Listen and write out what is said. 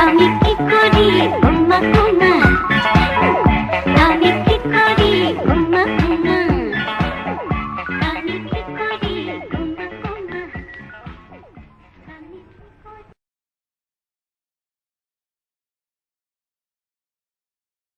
আমি কি করি?